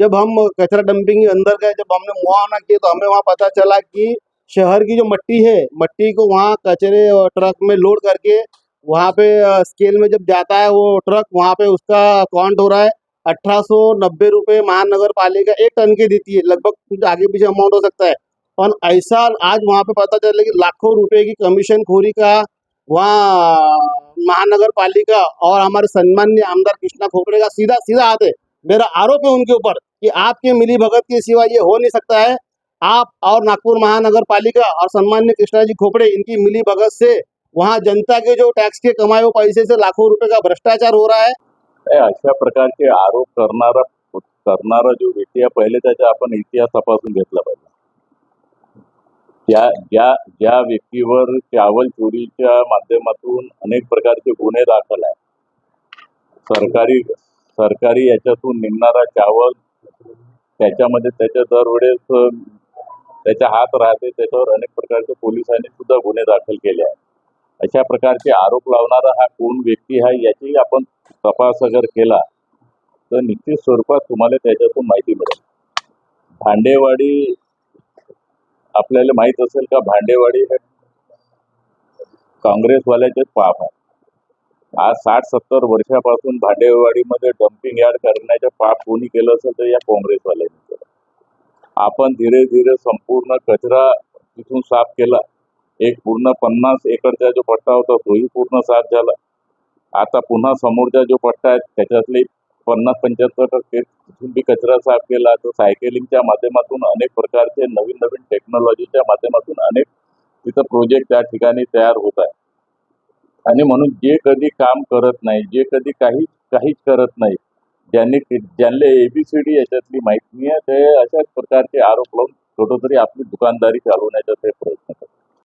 जब हम कचरा डंपिंग के अंदर गए, जब हमने मुआयना किया तो हमें वहाँ पता चला कि शहर की जो मट्टी है, मट्टी को वहाँ कचरे ट्रक में लोड करके वहाँ पे स्केल में जब जाता है वो ट्रक वहाँ पे उसका काउंट हो रहा है, अठारह सौ नब्बे रुपये महानगर पालिका एक टन की देती है, लगभग कुछ आगे पीछे अमाउंट हो सकता है। और ऐसा आज वहाँ पे पता चला कि लाखों रुपए की कमीशन खोरी का वहाँ महानगर पालिका और हमारे सम्मान्य आमदार कृष्णा खोपड़े का सीधा सीधा हाथ है। मेरा आरोप है उनके ऊपर। कि आपके मिली भगत के सिवा ये हो नहीं सकता है। आप और नागपुर महानगर पालिका और सम्मान्य कृष्णा जी खोपड़े इनकी मिली भगत से वहाँ जनता के जो टैक्स के कमाए हुए पैसे से लाखों रुपए का भ्रष्टाचार हो रहा है। अशा प्रकारचे आरोप करणारा करणारा जो व्यक्ती आहे पहिले त्याचा आपण इतिहास तपासून घेतला पाहिजे। ज्या ज्या ज्या व्यक्तीवर चावल चोरीच्या माध्यमातून अनेक प्रकारचे गुन्हे दाखल आहे सरकारी सरकारी याच्यातून निघणारा चावल त्याच्यामध्ये त्याच्या दरवेळेस त्याच्या हात राहते त्याच्यावर अनेक प्रकारचे पोलिसांनी सुद्धा गुन्हे दाखल केले आहेत. अशा प्रकारचे आरोप लावणारा हा कोण व्यक्ती आहे याची आपण तपास अगर केला तर निश्चित स्वरूपात तुम्हाला त्याच्यातून माहिती मिळेल. भांडेवाडी आपल्याला माहीत असेल का भांडेवाडी हे काँग्रेसवाल्याचे पाप आहे. आज साठ सत्तर वर्षापासून भांडेवाडीमध्ये डम्पिंग यार्ड करण्याचे पाप कोणी केलं असेल तर या काँग्रेसवाल्यांनी केलं. आपण धीरे धीरे संपूर्ण कचरा तिथून साफ केला. एक पूर्ण पन्नास एकरचा जो पट्टा होता तोही पूर्ण साफ झाला. आता पुन्हा समोरचा जो पट्टा आहे त्याच्यातले पन्नास पंच्याहत्तर टक्के तिथून बी कचरा साफ केला. तर सायकलिंगच्या माध्यमातून अनेक प्रकारचे नवीन नवीन टेक्नॉलॉजीच्या माध्यमातून अनेक तिथं प्रोजेक्ट त्या ठिकाणी तयार होत आहे. आणि म्हणून जे कधी काम करत नाही जे कधी काही काहीच करत नाही ज्यांनी ज्यांना एबीसीडी याच्यातली माहिती नाही आहे ते अशाच प्रकारचे आरोप लावून कुठंतरी आपली दुकानदारी चालवण्याचा ते प्रयत्न करतात.